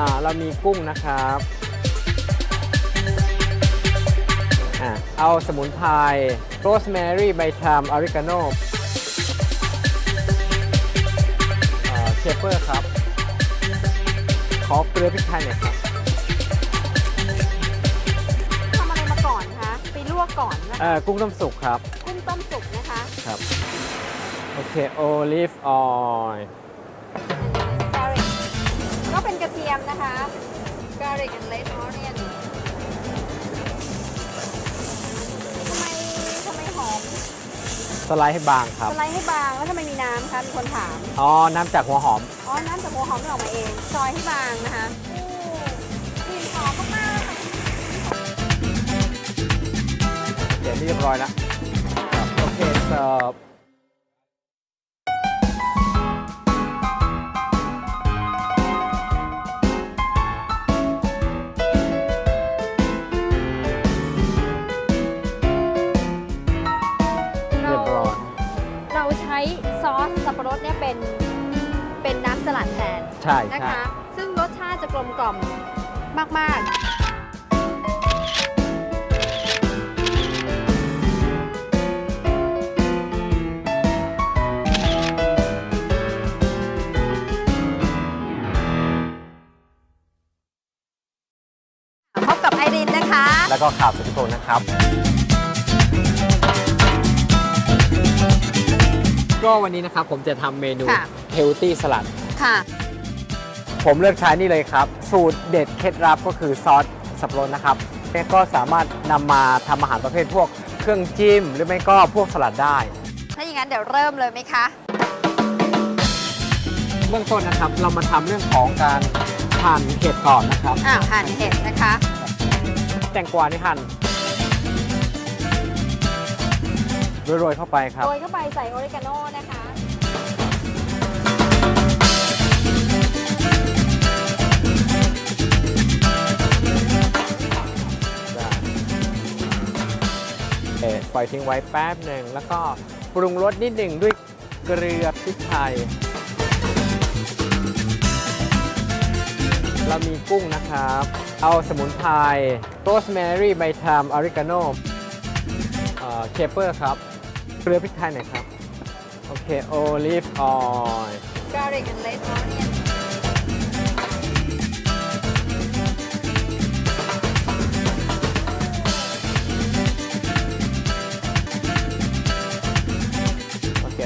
อ่าเรามีกุ้งนะครับอ่าเอาสมุนไพรโรสแมรี่ใบทามออริกาโนเคเปอร์ครับ ขอเกลือพริกไทยหน่อยครับทำอะไรมาก่อนคะ ไปลวกก่อนนะเอ่อกุ้งต้มสุกครับ กุ้งต้มสุกนะคะ ครับ โอเค โอลิฟออยล์ garlic ก็ เป็นกระเทียมนะคะ garlic and red onion ทำไมทำไมหอมสไลด์ให้บางครับ สไลด์ให้บางแล้วทำไมมีน้ำคะมีคนถาม อ๋อ น้ำจากหัวหอม อ๋อ น้ำจากหัวหอมที่ออกมาเอง ซอยให้บางนะคะโอ้กลิ่นหอมมากๆค่ะเดี๋ยวเรียบร้อยแล้วครับโอเคเสิร์ฟ เป็นน้ำสลัดแทนใช่นะใช่คะ ซึ่งรสชาติจะกลมกล่อมมาก ๆ พบกับไอรินนะคะ แล้วก็ข่าวสุทธิพงศ์นะครับ ก็วันนี้นะครับผมจะทำเมนูค่ะ เฮลตี้สลัด ค่ะ ผมเลือกใช้นี่เลยครับ สูตรเด็ดเคล็ดลับก็คือซอสสับปะรดนะครับแล้วก็สามารถนำมาทำอาหารประเภทพวกเครื่องจิ้ม หรือไม่ก็พวกสลัดได้ ถ้าอย่างนั้นเดี๋ยวเริ่มเลยไหมคะ เบื้องต้นนะครับ เรามาทำเรื่องของการหั่นเห็ดก่อนนะครับอ้าวหั่นเห็ดนะคะ แตงกวานี่หั่นโรยๆเข้าไปครับ โรยเข้าไปใส่ออริกาโน่นะคะ เอ่อปล่อยทิ้งไว้แป๊บหนึ่งแล้วก็ปรุงรสนิดหนึ่งด้วยเกลือพริกไทย เรามีกุ้งนะครับ เอาสมุนไพรโรสแมรี่ใบทามออริกาโนเคเปอร์ครับ เกลือพริกไทยหน่อยครับ โอเค โอลิฟออยล์ garlic and red onion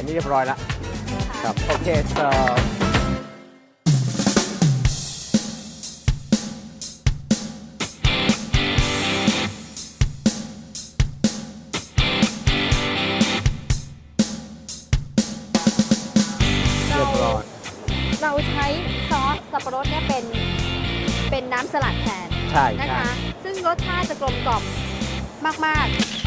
นนี่เรียบร้อยแล้วครับโอเคเสิร์ฟเรียบร้อย เราใช้ซอสสับปะรดเนี่ยเป็นเป็นน้ำสลัดแทนใช่นะใช่คะ ซึ่งรสชาติจะกลมกล่อมมาก ๆ